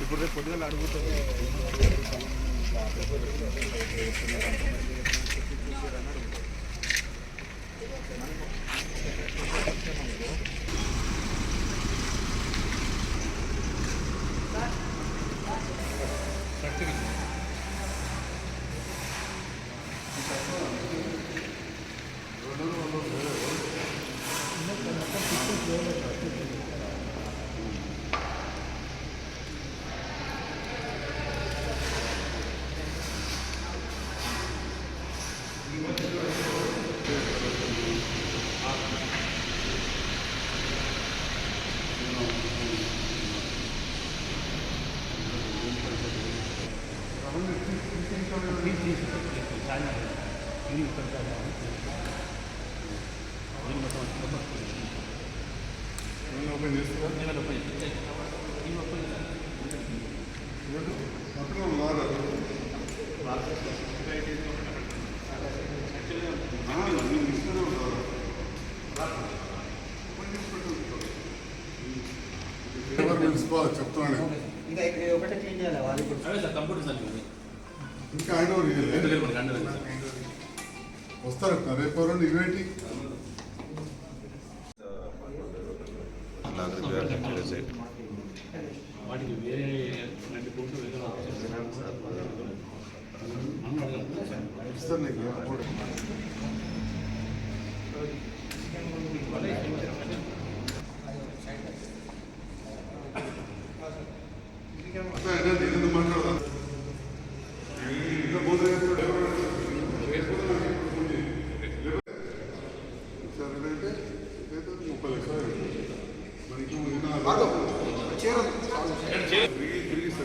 ఇప్పుడు రేపు పొద్దుగా అడుగుతుంది మనం ఓపెన్ చేస్తారా పట్టణం మారదు నేను ఇస్తూనే ఉంటాను ఎవరు పిలుచుకోవాలి చెప్తున్నాను ఇంకా ఇక్కడ ఒకటే చేంజ్ చేయాలి? వాళ్ళు కంప్యూటర్ సార్. ఇంకా ఆయన రెండు రెండు. వస్తారు. రేపు ఎవరు ఇవేంటి? వాటికి వేరే రెండు. ఇస్తారు నీకు అప్పుడు. అట్లా ఏంటంటే ఇది ఎందుకు మాట్లాడదాం ఇంకా పోతే ఎవరు సరే అంటే అయితే ముప్పై లక్షలు మరి ఇంకా ఉన్న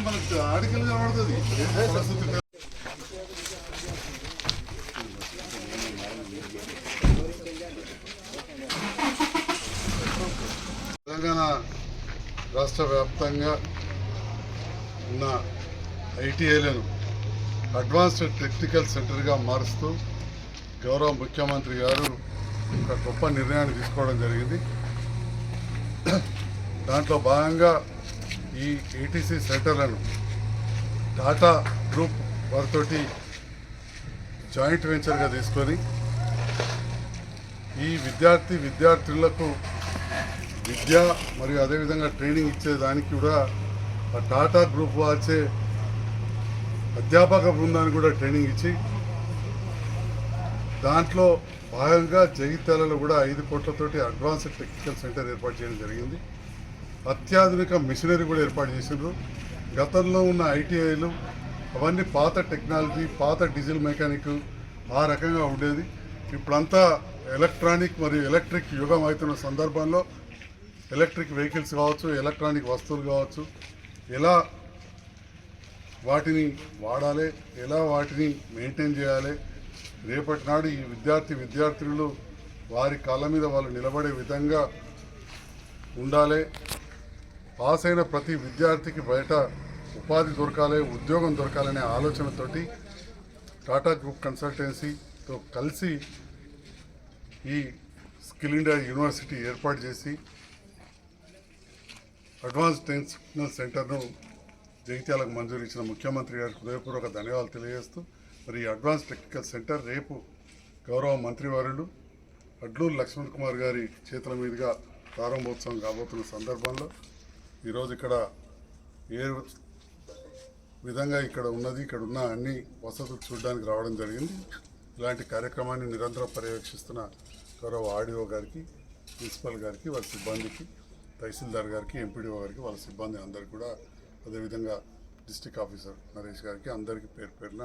మనకు ఆడికలు కనబడుతుంది పరిస్థితి తెలంగాణ రాష్ట్ర వ్యాప్తంగా ఉన్న ఐటీఐలను అడ్వాన్స్డ్ టెక్నికల్ సెంటర్గా మారుస్తూ గౌరవ ముఖ్యమంత్రి గారు ఒక గొప్ప నిర్ణయాన్ని తీసుకోవడం జరిగింది. దాంట్లో భాగంగా ఈ ఏటీసీ సెంటర్లను టాటా గ్రూప్ వారితోటి జాయింట్ వెంచర్గా తీసుకొని ఈ విద్యార్థి విద్యార్థులకు విద్య మరియు అదేవిధంగా ట్రైనింగ్ ఇచ్చేదానికి కూడా ఆ టాటా గ్రూప్ వాచే అధ్యాపక బృందానికి కూడా ట్రైనింగ్ ఇచ్చి దాంట్లో భాగంగా జగిత్యాలలో కూడా ఐదు కోట్లతోటి అడ్వాన్స్డ్ టెక్నికల్ సెంటర్ ఏర్పాటు చేయడం జరిగింది. అత్యాధునిక మిషనరీ కూడా ఏర్పాటు చేసిండ్రు. గతంలో ఉన్న ఐటీఐలు అవన్నీ పాత టెక్నాలజీ పాత డీజిల్ మెకానిక్ ఆ రకంగా ఉండేది. ఇప్పుడంతా ఎలక్ట్రానిక్ మరియు ఎలక్ట్రిక్ యుగం అవుతున్న సందర్భంలో ఎలక్ట్రిక్ వెహికల్స్ కావచ్చు ఎలక్ట్రానిక్ వస్తువులు కావచ్చు ఎలా వాటిని వాడాలి ఎలా వాటిని మెయింటైన్ చేయాలి రేపటి నాడు ఈ విద్యార్థి విద్యార్థులు వారి కాళ్ళ మీద వాళ్ళు నిలబడే విధంగా ఉండాలి. పాస్ అయిన ప్రతి విద్యార్థికి బయట ఉపాధి దొరకాలి ఉద్యోగం దొరకాలనే ఆలోచనతోటి టాటా గ్రూప్ కన్సల్టెన్సీతో కలిసి ఈ స్కిల్ ఇండియా యూనివర్సిటీ ఏర్పాటు చేసి అడ్వాన్స్ టెక్నికల్ సెంటర్ను జగిత్యాలకు మంజూరు ఇచ్చిన ముఖ్యమంత్రి గారికి హృదయపూర్వక ధన్యవాదాలు తెలియజేస్తూ మరి అడ్వాన్స్ టెక్నికల్ సెంటర్ రేపు గౌరవ మంత్రివారులు అడ్లూరు లక్ష్మణ్ కుమార్ గారి చేతుల మీదుగా ప్రారంభోత్సవం కాబోతున్న సందర్భంలో ఈరోజు ఇక్కడ ఏ విధంగా ఇక్కడ ఉన్నది ఇక్కడ ఉన్న అన్ని వసతులు చూడడానికి రావడం జరిగింది. ఇలాంటి కార్యక్రమాన్ని నిరంతరం పర్యవేక్షిస్తున్న గౌరవ ఆర్డీఓ గారికి ప్రిన్సిపల్ గారికి వాళ్ళ సిబ్బందికి తహసీల్దార్ గారికి ఎంపీడీఓ గారికి వాళ్ళ సిబ్బంది అందరికీ కూడా అదేవిధంగా డిస్టిక్ ఆఫీసర్ నరేష్ గారికి అందరికీ పేరు పేరున